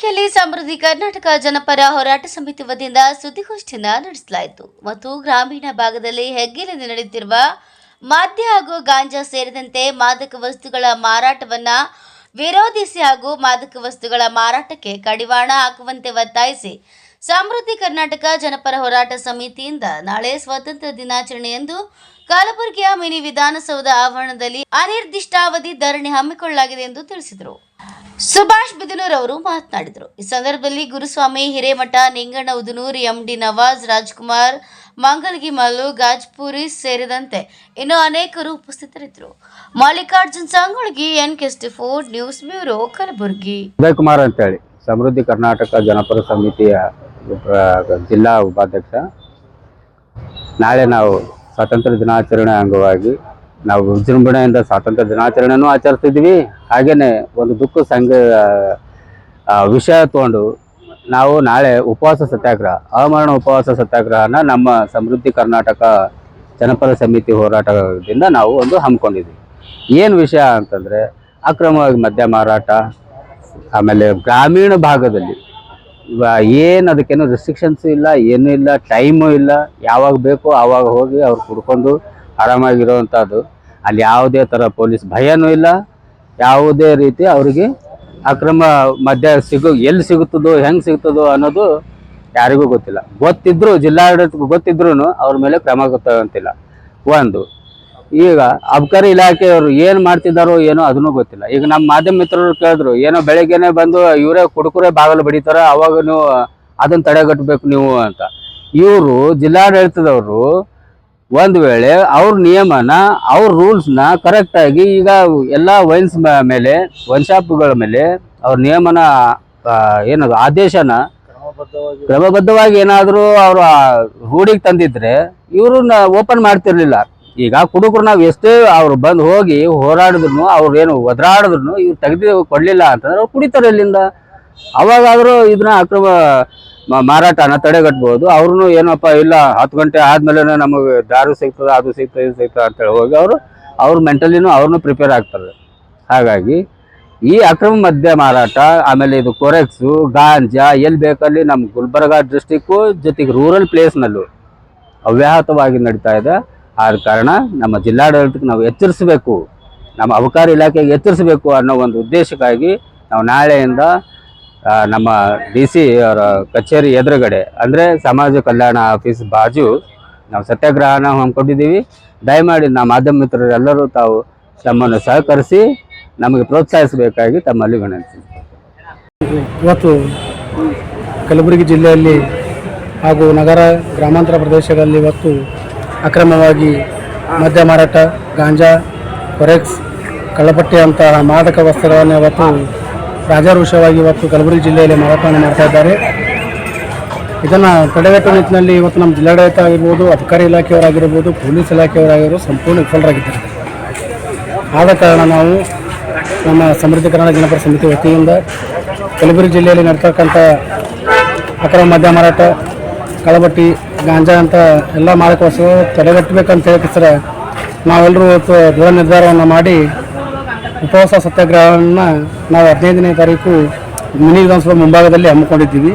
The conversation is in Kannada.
ಕಲಬುರಗಿಯಲ್ಲಿ ಸಮೃದ್ಧಿ ಕರ್ನಾಟಕ ಜನಪರ ಹೋರಾಟ ಸಮಿತಿ ವತಿಯಿಂದ ಸುದ್ದಿಗೋಷ್ಠಿಯನ್ನ ನಡೆಸಲಾಯಿತು. ಮತ್ತು ಗ್ರಾಮೀಣ ಭಾಗದಲ್ಲಿ ಹೆಗ್ಗಿಲಿಂದ ನಡೆಯುತ್ತಿರುವ ಮದ್ಯ ಹಾಗೂ ಗಾಂಜಾ ಸೇರಿದಂತೆ ಮಾದಕ ವಸ್ತುಗಳ ಮಾರಾಟವನ್ನ ವಿರೋಧಿಸಿ ಹಾಗೂ ಮಾದಕ ವಸ್ತುಗಳ ಮಾರಾಟಕ್ಕೆ ಕಡಿವಾಣ ಹಾಕುವಂತೆ ಒತ್ತಾಯಿಸಿ ಸಮೃದ್ಧಿ ಕರ್ನಾಟಕ ಜನಪರ ಹೋರಾಟ ಸಮಿತಿಯಿಂದ ನಾಳೆ ಸ್ವಾತಂತ್ರ್ಯ ದಿನಾಚರಣೆಯಂದು ಕಲಬುರಗಿಯ ಮಿನಿ ವಿಧಾನಸೌಧ ಆವರಣದಲ್ಲಿ ಅನಿರ್ದಿಷ್ಟಾವಧಿ ಧರಣಿ ಹಮ್ಮಿಕೊಳ್ಳಲಾಗಿದೆ ಎಂದು ತಿಳಿಸಿದರು. ಸುಭಾಷ್ ಬಿದನೂರ್ ಅವರು ಮಾತನಾಡಿದರು. ಈ ಸಂದರ್ಭದಲ್ಲಿ ಗುರುಸ್ವಾಮಿ, ಹಿರೇಮಠ, ನಿಂಗಣ್ಣ ಉದನೂರ್, ಎಂಡಿ ನವಾಜ್, ರಾಜ್ಕುಮಾರ್, ಮಂಗಲ್ಗಿ ಮಲ್ಲು, ಗಾಜ್ಪುರಿ ಸೇರಿದಂತೆ ಇನ್ನು ಅನೇಕರು ಉಪಸ್ಥಿತರಿದ್ದರು. Mallikarjun Sangolgi N KST four news bureau Kalaburagi. Kumar ಅಂತೇಳಿ, ಸಮೃದ್ಧಿ ಕರ್ನಾಟಕ ಜನಪರ ಸಮಿತಿಯ ಜಿಲ್ಲಾ ಉಪಾಧ್ಯಕ್ಷ. ನಾಳೆ ನಾವು ಸ್ವಾತಂತ್ರ್ಯ ದಿನಾಚರಣೆ ಅಂಗವಾಗಿ ನಾವು ವಿಜೃಂಭಣೆಯಿಂದ ಸ್ವಾತಂತ್ರ್ಯ ದಿನಾಚರಣೆನೂ ಆಚರಿಸ್ತಿದ್ವಿ ಹಾಗೇನೆ ಒಂದು ದುಃಖ ಸಂಘ ವಿಷಯ ತಗೊಂಡು ನಾವು ನಾಳೆ ಉಪವಾಸ ಸತ್ಯಾಗ್ರಹ ಅಮರಣ ಉಪವಾಸ ಸತ್ಯಾಗ್ರಹನ ನಮ್ಮ ಸಮೃದ್ಧಿ ಕರ್ನಾಟಕ ಜನಪರ ಸಮಿತಿ ಹೋರಾಟದಿಂದ ನಾವು ಒಂದು ಹಮ್ಮಿಕೊಂಡಿದ್ವಿ ಏನು ವಿಷಯ ಅಂತಂದರೆ, ಅಕ್ರಮವಾಗಿ ಮದ್ಯ ಮಾರಾಟ, ಆಮೇಲೆ ಗ್ರಾಮೀಣ ಭಾಗದಲ್ಲಿ ಏನು ಅದಕ್ಕೇನು ರೆಸ್ಟ್ರಿಕ್ಷನ್ಸ್ ಇಲ್ಲ, ಏನೂ ಇಲ್ಲ ಟೈಮು ಇಲ್ಲ. ಯಾವಾಗ ಬೇಕೋ ಆವಾಗ ಹೋಗಿ ಅವ್ರು ಕುಡ್ಕೊಂಡು ಆರಾಮಾಗಿರೋವಂಥದ್ದು. ಅಲ್ಲಿ ಯಾವುದೇ ಥರ ಪೊಲೀಸ್ ಭಯನೂ ಇಲ್ಲ. ಯಾವುದೇ ರೀತಿ ಅವರಿಗೆ ಅಕ್ರಮ ಮದ್ಯ ಸಿಗೋ, ಎಲ್ಲಿ ಸಿಗುತ್ತದೋ, ಹೆಂಗೆ ಸಿಗ್ತದೋ ಅನ್ನೋದು ಯಾರಿಗೂ ಗೊತ್ತಿಲ್ಲ. ಗೊತ್ತಿದ್ರು, ಜಿಲ್ಲಾಡಳಿತಕ್ಕೆ ಗೊತ್ತಿದ್ರು ಅವ್ರ ಮೇಲೆ ಕ್ರಮ ಗೊತ್ತಾಗಂತಿಲ್ಲ ಒಂದು ಈಗ ಅಬ್ಕಾರಿ ಇಲಾಖೆಯವರು ಏನು ಮಾಡ್ತಿದ್ದಾರೋ ಏನೋ ಅದನ್ನೂ ಗೊತ್ತಿಲ್ಲ. ಈಗ ನಮ್ಮ ಮಾಧ್ಯಮ ಮಿತ್ರರು ಕೇಳಿದ್ರು, ಏನೋ ಬೆಳಗ್ಗೆನೆ ಬಂದು ಇವರೇ ಕುಡುಕುರೆ ಬಾಗಲು ಬಡಿತಾರ ಅವಾಗ ನೀವು ಅದನ್ನ ತಡೆಗಟ್ಟಬೇಕು ನೀವು ಅಂತ. ಇವರು ಜಿಲ್ಲಾಡಳಿತದವರು ಒಂದು ವೇಳೆ ಅವ್ರ ನಿಯಮನ, ಅವ್ರ ರೂಲ್ಸ್ನ ಕರೆಕ್ಟಾಗಿ ಈಗ ಎಲ್ಲ ವೈನ್ಸ್ ಮೇಲೆ, ವೈನ್ ಶಾಪ್ಗಳ ಮೇಲೆ ಅವ್ರ ನಿಯಮನ ಏನದು ಆದೇಶನ ಕ್ರಮಬದ್ಧವಾಗಿ ಏನಾದರೂ ಅವರು ರೂಢಿಗೆ ತಂದಿದ್ರೆ ಇವ್ರನ್ನ ಓಪನ್ ಮಾಡ್ತಿರ್ಲಿಲ್ಲ. ಈಗ ಕುಡುಕರು ನಾವು ಎಷ್ಟೇ ಅವ್ರು ಬಂದು ಹೋಗಿ ಹೋರಾಡಿದ್ರು ಅವ್ರು ಏನು ಒದರಾಡಿದ್ರು ಇವ್ರು ತೆಗೆದು ಕೊಡಲಿಲ್ಲ ಅಂತಂದ್ರೆ ಅವ್ರು ಕುಡಿತಾರೆ ಇಲ್ಲಿಂದ. ಅವಾಗಾದರೂ ಇದನ್ನ ಅಕ್ರಮ ಮಾರಾಟನ ತಡೆಗಟ್ಬೋದು. ಅವ್ರು ಏನಪ್ಪ, ಇಲ್ಲ, ಹತ್ತು ಗಂಟೆ ಆದ್ಮೇಲೆ ನಮಗೆ ದಾರು ಸಿಗ್ತದೆ, ಅದು ಸಿಗ್ತದೆ, ಇದು ಸಿಗ್ತದೆ ಅಂತೇಳಿ ಹೋಗಿ ಅವರು, ಅವ್ರ ಮೆಂಟಲಿನೂ ಅವ್ರನ್ನೂ ಪ್ರಿಪೇರ್ ಆಗ್ತಾರೆ. ಹಾಗಾಗಿ ಈ ಅಕ್ರಮ ಮದ್ಯ ಮಾರಾಟ, ಆಮೇಲೆ ಇದು ಕೊರೆಕ್ಸು ಗಾಂಜಾ ಎಲ್ಲಿ ಬೇಕಲ್ಲಿ ನಮ್ಮ ಗುಲ್ಬರ್ಗ ಡಿಸ್ಟಿಕ್ಕು ಜೊತೆಗೆ ರೂರಲ್ ಪ್ಲೇಸ್ನಲ್ಲೂ ಅವ್ಯಾಹತವಾಗಿ ನಡೀತಾ ಇದೆ. ಆದ ಕಾರಣ ನಮ್ಮ ಜಿಲ್ಲಾಡಳಿತಕ್ಕೆ ನಾವು ಎಚ್ಚರಿಸಬೇಕು, ನಮ್ಮ ಅಬಕಾರಿ ಇಲಾಖೆಗೆ ಎಚ್ಚರಿಸಬೇಕು ಅನ್ನೋ ಒಂದು ಉದ್ದೇಶಕ್ಕಾಗಿ ನಾವು ನಾಳೆಯಿಂದ ನಮ್ಮ ಡಿ ಸಿ ಅವರ ಕಚೇರಿ ಎದುರುಗಡೆ, ಅಂದರೆ ಸಮಾಜ ಕಲ್ಯಾಣ ಆಫೀಸ್ ಬಾಜು ನಾವು ಸತ್ಯಾಗ್ರಹನ ಹಮ್ಮಿಕೊಂಡಿದ್ದೀವಿ. ದಯಮಾಡಿ ನಮ್ಮ ಮಾಧ್ಯಮ ಮಿತ್ರರೆಲ್ಲರೂ ತಾವು ತಮ್ಮನ್ನು ಸಹಕರಿಸಿ ನಮಗೆ ಪ್ರೋತ್ಸಾಹಿಸಬೇಕಾಗಿ ತಮ್ಮಲ್ಲಿ ವಿನಂತಿ. ಇವತ್ತು ಕಲಬುರಗಿ ಜಿಲ್ಲೆಯಲ್ಲಿ ಹಾಗೂ ನಗರ ಗ್ರಾಮಾಂತರ ಪ್ರದೇಶಗಳಲ್ಲಿ ಇವತ್ತು ಅಕ್ರಮವಾಗಿ ಮದ್ಯ ಮಾರಾಟ, ಗಾಂಜಾ ಕೊರೆಕ್ಸ್ ಕಳ್ಳಪಟ್ಟಿ ಅಂತಹ ಮಾದಕ ವಸ್ತುಗಳನ್ನು ಇವತ್ತು ರಾಜಾರೋಷವಾಗಿ ಇವತ್ತು ಕಲಬುರಗಿ ಜಿಲ್ಲೆಯಲ್ಲಿ ಮಾರಾಟವನ್ನು ಮಾಡ್ತಾ ಇದ್ದಾರೆ. ಇದನ್ನು ತಡೆಗಟ್ಟುವ ನಿಟ್ಟಿನಲ್ಲಿ ಇವತ್ತು ನಮ್ಮ ಜಿಲ್ಲಾಡಳಿತ ಆಗಿರ್ಬೋದು ಅಬಕಾರಿ ಇಲಾಖೆಯವರಾಗಿರ್ಬೋದು, ಪೊಲೀಸ್ ಇಲಾಖೆಯವರಾಗಿರ್ಬೋದು ಸಂಪೂರ್ಣ ವಿಫಲರಾಗಿದ್ದಾರೆ. ಆದ ಕಾರಣ ನಾವು ನಮ್ಮ ಸಮೃದ್ಧಿ ಕನ್ನಡ ಜನಪರ ಸಮಿತಿ ವತಿಯಿಂದ ಕಲಬುರಗಿ ಜಿಲ್ಲೆಯಲ್ಲಿ ನಡ್ತಕ್ಕಂಥ ಅಕ್ರಮ ಮದ್ಯ ಮಾರಾಟ ಕಳಬಟ್ಟಿ ಗಾಂಜಾ ಅಂತ ಎಲ್ಲ ಮಾದಕ ವಸ್ತುಗಳು ತಡೆಗಟ್ಟಬೇಕಂತ ಹೇಳಿದ್ರೆ ನಾವೆಲ್ಲರೂ ಇವತ್ತು ದೃಢ ನಿರ್ಧಾರವನ್ನು ಮಾಡಿ ಉಪವಾಸ ಸತ್ಯಾಗ್ರಹವನ್ನು ನಾವು ಹದಿನೈದನೇ ತಾರೀಕು ಮಿನಿ ವಿಧಾನಸಭೆ ಮುಂಭಾಗದಲ್ಲಿ ಹಮ್ಮಿಕೊಂಡಿದ್ದೀವಿ.